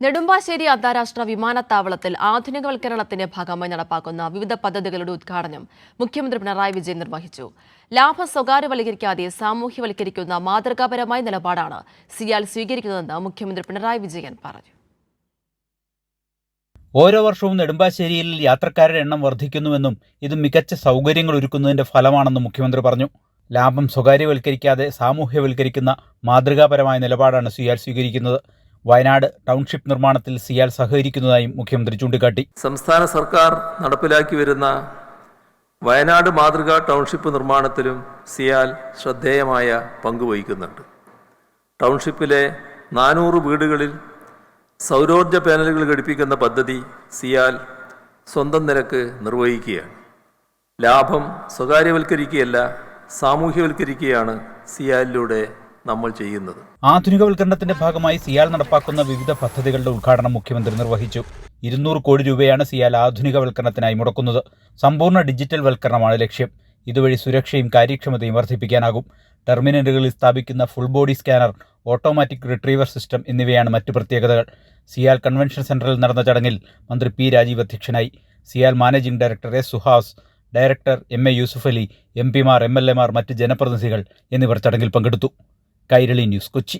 നെടുമ്പാശ്ശേരി അന്താരാഷ്ട്ര വിമാനത്താവളത്തിൽ ആധുനികവൽക്കരണത്തിന്റെ ഭാഗമായി നടപ്പാക്കുന്ന വിവിധ പദ്ധതികളുടെ ഉദ്ഘാടനം മുഖ്യമന്ത്രി പിണറായി വിജയൻ നിർവഹിച്ചു. ലാഭ സ്വകാര്യവൽക്കരിക്കാതെ സാമൂഹ്യവൽക്കരിക്കുന്ന മാതൃകാപരമായ നിലപാടാണ് സിയാൽ സ്വീകരിക്കുന്നതെന്ന് മുഖ്യമന്ത്രി പിണറായി വിജയൻ പറഞ്ഞു. ഓരോ വർഷവും നെടുമ്പാശ്ശേരിയിൽ യാത്രക്കാരുടെ എണ്ണം വർദ്ധിക്കുന്നുവെന്നും ഇത് മികച്ച സൗകര്യങ്ങൾ ഒരുക്കുന്നതിന്റെ ഫലമാണെന്നും മുഖ്യമന്ത്രി പറഞ്ഞു. ലാഭം സ്വകാര്യവൽക്കരിക്കാതെ സാമൂഹ്യവൽക്കരിക്കുന്ന മാതൃകാപരമായ നിലപാടാണ് സിയാൽ സ്വീകരിക്കുന്നത്. വയനാട് ടൗൺഷിപ്പ് നിർമ്മാണത്തിൽ സിയാൽ സഹകരിക്കുന്നതായും മുഖ്യമന്ത്രി ചൂണ്ടിക്കാട്ടി. സംസ്ഥാന സർക്കാർ നടപ്പിലാക്കി വരുന്ന വയനാട് മാതൃകാ ടൗൺഷിപ്പ് നിർമ്മാണത്തിലും സിയാൽ ശ്രദ്ധേയമായ പങ്ക് വഹിക്കുന്നുണ്ട്. ടൗൺഷിപ്പിലെ നാനൂറ് വീടുകളിൽ സൗരോർജ പാനലുകൾ ഘടിപ്പിക്കുന്ന പദ്ധതി സിയാൽ സ്വന്തം നിരക്ക് നിർവഹിക്കുകയാണ്. ലാഭം സ്വകാര്യവൽക്കരിക്കുകയല്ല സാമൂഹ്യവൽക്കരിക്കുകയാണ് സിയാലിലൂടെ നമ്മൾ ചെയ്യുന്നത്. ആധുനികവൽക്കരണത്തിന്റെ ഭാഗമായി സിയാൽ നടപ്പാക്കുന്ന വിവിധ പദ്ധതികളുടെ ഉദ്ഘാടനം മുഖ്യമന്ത്രി നിർവഹിച്ചു. ഇരുന്നൂറ് കോടി രൂപയാണ് സിയാൽ ആധുനികവൽക്കരണത്തിനായി മുടക്കുന്നത്. സമ്പൂർണ ഡിജിറ്റൽ വൽക്കരണമാണ് ലക്ഷ്യം. ഇതുവഴി സുരക്ഷയും കാര്യക്ഷമതയും വർദ്ധിപ്പിക്കാനാകും. ടെർമിനലുകളിൽ സ്ഥാപിക്കുന്ന full body scanner automatic retriever system എന്നിവയാണ് മറ്റു പ്രത്യേകതകൾ. സിയാൽ കൺവെൻഷൻ സെന്ററിൽ നടന്ന ചടങ്ങിൽ മന്ത്രി പി രാജീവ് അധ്യക്ഷനായി. CIAL managing director S Suhas director M A Yusuf Ali M പിമാർ എം എൽ എമാർ മറ്റ് ജനപ്രതിനിധികൾ എന്നിവർ ചടങ്ങിൽ പങ്കെടുത്തു. కైరళీ న్యూస్కొచ్చి